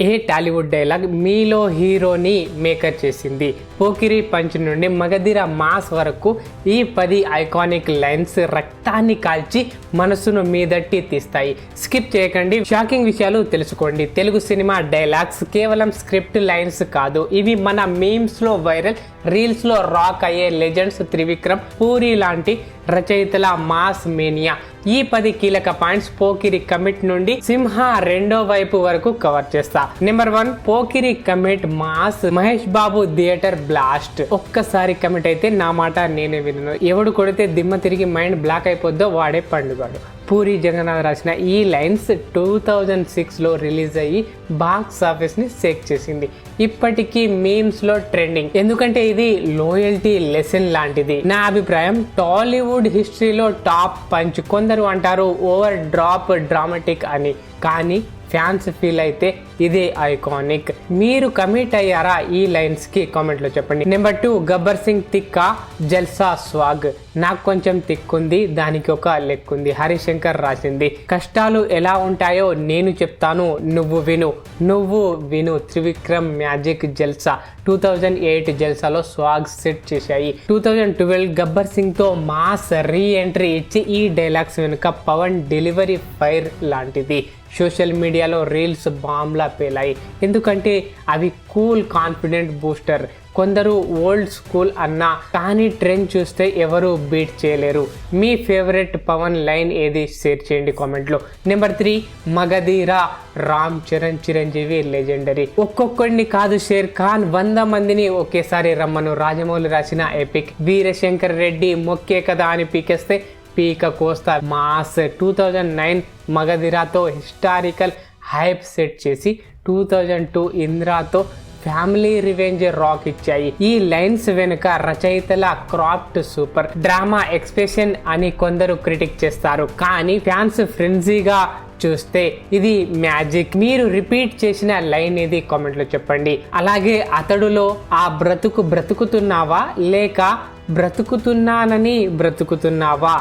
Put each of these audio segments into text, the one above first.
ఏ Tollywood dialogue మీలో హీరోని maker చేసింది? పోకిరి పంచ్ నుండి మగధిర మాస్ వరకు ఈ పది ఐకానిక్ లైన్స్ రక్తాన్ని కాల్చి మనసును మీదట్టి తీస్తాయి. స్కిప్ చేయకండి. షాకింగ్ విషయాలు తెలుసుకోండి. తెలుగు సినిమా డైలాగ్స్ కేవలం స్క్రిప్ట్ లైన్స్ కాదు. ఇవి మన మీమ్స్లో వైరల్ రీల్స్లో రాక్ అయ్యే లెజెండ్స్ త్రివిక్రమ్ పూరి లాంటి రచయితల మాస్ మేనియా. ఈ పది కీలక పాయింట్స్ పోకిరి కమిట్ నుండి సింహ రెండో వైపు వరకు కవర్ చేస్తా. Number one Pokiri commit mass Mahesh Babu theatre blast. ఒక్కసారి కమిట్ అయితే నా మాట నేనే వినను. ఎవడు కొడితే దిమ్మ తిరిగి మైండ్ బ్లాక్ అయిపోద్దో వాడే పండుగాడు. పూరి జగన్నాథ్ రాసిన ఈ లైన్స్ టూ థౌజండ్ సిక్స్లో రిలీజ్ అయ్యి బాక్స్ ఆఫీస్ని సేక్ చేసింది. ఇప్పటికీ మీమ్స్లో ట్రెండింగ్. ఎందుకంటే ఇది లోయల్టీ లెసన్ లాంటిది. నా అభిప్రాయం టాలీవుడ్ హిస్టరీలో టాప్ పంచ్ కొందరు అంటారు ఓవర్ డ్రాప్ డ్రామాటిక్ అని. కానీ ఫ్యాన్స్ ఫీల్ అయితే ఇదే ఐకానిక్. మీరు కమిట్ అయ్యారా? ఈ లైన్స్కి కామెంట్లో చెప్పండి. నెంబర్ టూ గబ్బర్ సింగ్ తిక్క జల్సా స్వాగ్. నాకు కొంచెం తిక్కుంది దానికి ఒక లెక్కుంది. హరిశంకర్ రాసింది. కష్టాలు ఎలా ఉంటాయో నేను చెప్తాను. నువ్వు విను. నువ్వు విను. Trivikram magic Jalsa. Two thousand eight జల్సాలో swag set చేశాయి. టూ థౌజండ్ ట్వెల్వ్ గబ్బర్ సింగ్తో మాస్ రీ ఎంట్రీ ఇచ్చి ఈ డైలాగ్స్ వెనుక పవన్ డెలివరీ ఫైర్ లాంటిది. సోషల్ మీడియాలో రీల్స్ బాంబ్లా పేలాయి. ఎందుకంటే అవి కూల్ కాన్ఫిడెంట్ బూస్టర్. కొందరు ఓల్డ్ స్కూల్ అన్నా కానీ ట్రెండ్ చూస్తే ఎవరు బీట్ చేయలేరు. మీ ఫేవరెట్ పవన్ లైన్ ఏది? షేర్ చేయండి కామెంట్లో. Number three Magadheera. Ram Charan Chiranjeevi legendary. ఒక్కొక్కడిని కాదు షేర్ ఖాన్ వంద మందిని ఒకేసారి రమ్మను. రాజమౌళి రాసిన ఎపిక్. వీరశంకర్ రెడ్డి మొక్కే కదా అని పీకేస్తే పీక కోస్తా మాస్ టూ థౌజండ్ నైన్ మగధిరాతో హిస్టారికల్ హైప్ సెట్ చేసి టూ థౌజండ్ టూ ఇంద్రాతో ఫ్యామిలీ రివెంజ్ రాక్ ఇచ్చాయి. ఈ లైన్స్ వెనుక రచయితల క్రాఫ్ట్ సూపర్ డ్రామా ఎక్స్ప్రెషన్ అని కొందరు క్రిటిక్ చేస్తారు. కానీ ఫ్యాన్స్ ఫ్రెండ్జీగా చూస్తే ఇది మ్యాజిక్. మీరు రిపీట్ చేసిన లైన్ ఇది కామెంట్లో చెప్పండి. అలాగే అతడులో ఆ బ్రతుకు బ్రతుకుతున్నావా? లేక బ్రతుకుతున్నానని బ్రతుకుతున్నావా?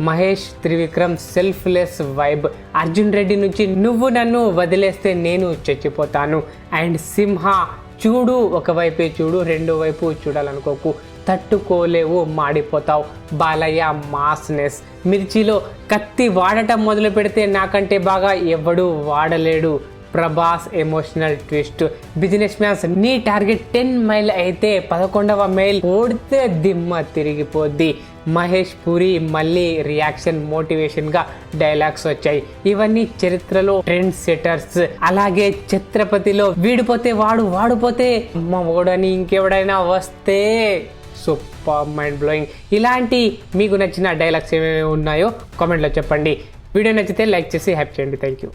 Mahesh Trivikram selfless vibe. Arjun Reddy నుంచి నువ్వు నన్ను వదిలేస్తే నేను చచ్చిపోతాను. అండ్ సింహ చూడు ఒకవైపే చూడు రెండో వైపు చూడాలనుకోకు. తట్టుకోలేవు మాడిపోతావు. బాలయ్య మాస్నెస్. మిర్చిలో కత్తి వాడటం మొదలు పెడితే నాకంటే బాగా ఎవడు వాడలేడు. Prabhas emotional twist business mans నీ టార్గెట్ టెన్ మైల్ అయితే పదకొండవ మైల్ ఓడితే దిమ్మ తిరిగిపోద్ది. మహేష్ పూరి మళ్ళీ రియాక్షన్ మోటివేషన్గా డైలాగ్స్ వచ్చాయి. ఇవన్నీ చరిత్రలో ట్రెండ్ సెటర్స్ అలాగే ఛత్రపతిలో వీడిపోతే వాడు వాడిపోతే మా ఓడని ఇంకెవడైనా వస్తే సూపర్ మైండ్ బ్లోయింగ్ ఇలాంటి మీకు నచ్చిన డైలాగ్స్ ఏమేమి ఉన్నాయో కామెంట్లో చెప్పండి. వీడియో నచ్చితే లైక్ చేసి హ్యాప్ చేయండి. Thank you